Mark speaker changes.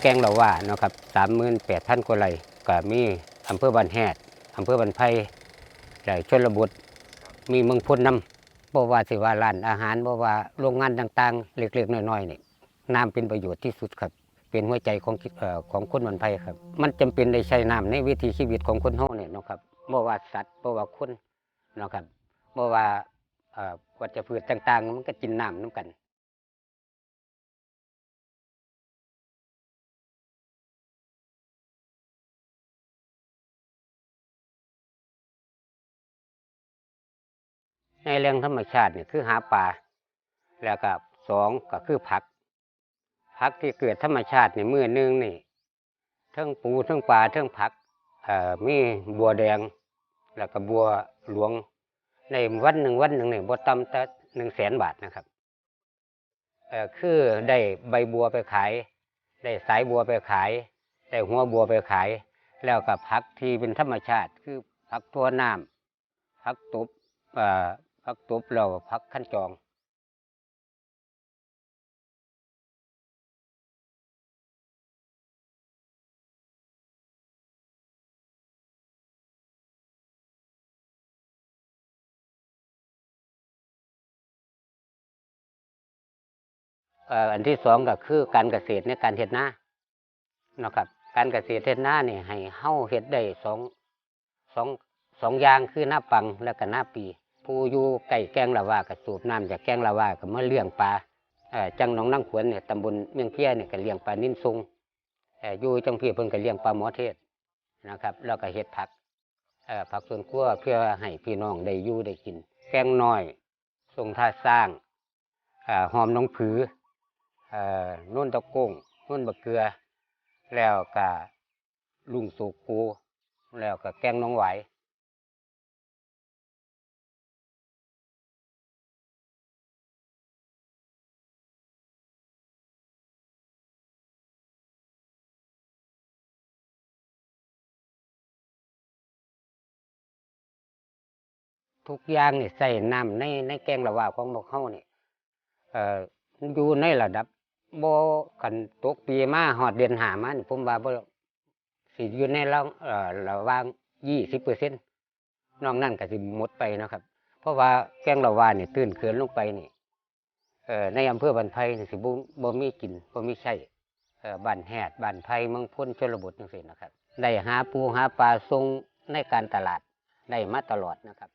Speaker 1: แกงละว่าเนาะครับสามหมื่นแปดพันกว่าไร่ก็มีอำเภอบันแฮดอำเภอบันไพและชนบทมีเมืองพุนน้ำบ่ว่าสิว่าร้านอาหารบ่ว่าโรงงานต่างๆ เล็กๆน้อยๆนี่น้ำเป็นประโยชน์ที่สุดครับ เป็นหัวใจของออของคนบันไพครับ มันจำเป็นได้ใช้น้ำในวิถีชีวิตของคนเฮาเนี่ยเนาะครับบ่ว่าสัตว์บ่ว่าคนเนาะครับบ่ว่าอ่อวัชพืชต่างๆ มันก็กินน้ำน้ำกัน ในแหล่งธรรมชาตินี่คือหาปลาแล้วก็สองก็คือผักผักที่เกิดธรรมชาตินี่มือหนึงนี่ทั้งปูทั้งปลาทั้งผักเอ่อมีบัวแดง แล้วก็บัวหลวง ในวันหนึ่งวันหนึ่งเนี่ยบ่ต่ำแต่หนึ่งแสนบาทนะครับเอ่อคือได้ใบบัวไปขาย ได้สายบัวไปขาย ได้หัวบัวไปขาย แล้วก็ผักที่เป็นธรรมชาติคือผักตัวน้ำผักตุบเอ่อ ผักตบแล้วผักขั้นจองอันที่สองก็คือการเกษตรในการเฮ็ดหน้านะครับ การเกษตรเฮ็ดหน้าเนี่ยให้เฮาเฮ็ดได้สองสองสองอย่างคือหน้าปังและก็หน้าปี ผู้อยู่ใกล้แกงละว่าก็สูบน้ำจากแกงละว่าก็มาเลี้ยงปลาจังหนองนางขวนเนี่ยตำบลเมียงเพียเนี่ยก็เลี้ยงปลานิ่นซุงอ่ยู่จังพี่เพิ่นก็เลี้ยงปลาหมอเทศนะครับ แล้วก็เฮ็ดผักผักสวนครัวเพื่อให้พี่น้องได้อยู่ได้กิน แกงน้อยทรงท่าสร้างอหอมน้องผือเอ่อนุ่นตะกุ้งนุ่นบะเกลือ แล้วก็ลุงสุกูแล้วก็แกงน้องไหว ทุกอย่างนี่ใส่น้ำในในแกงละว่าของพวกเขานี่เอ่ออยู่ในระดับบ่กันตกปีมาหอดเดือนหามานี่ผมว่าบ่สิอยู่ในระเอ่อระหว่างยี่สิบเปอร์เซ็นต์นอกนั้นก็สิหมดไปนะครับ เพราะว่าแกงละว่านี่ตื้นเขินลงไปนี่เอ่อในอำเภอบันไพนี่สิบ่บ่มีกินบ่มีใช้เอ่อบ้านแฮดบ้านไพเมืองพ้นชนบทจังซี่นะครับ ได้หาปูหาปลาส่งในการตลาดได้มาตลอดนะครับ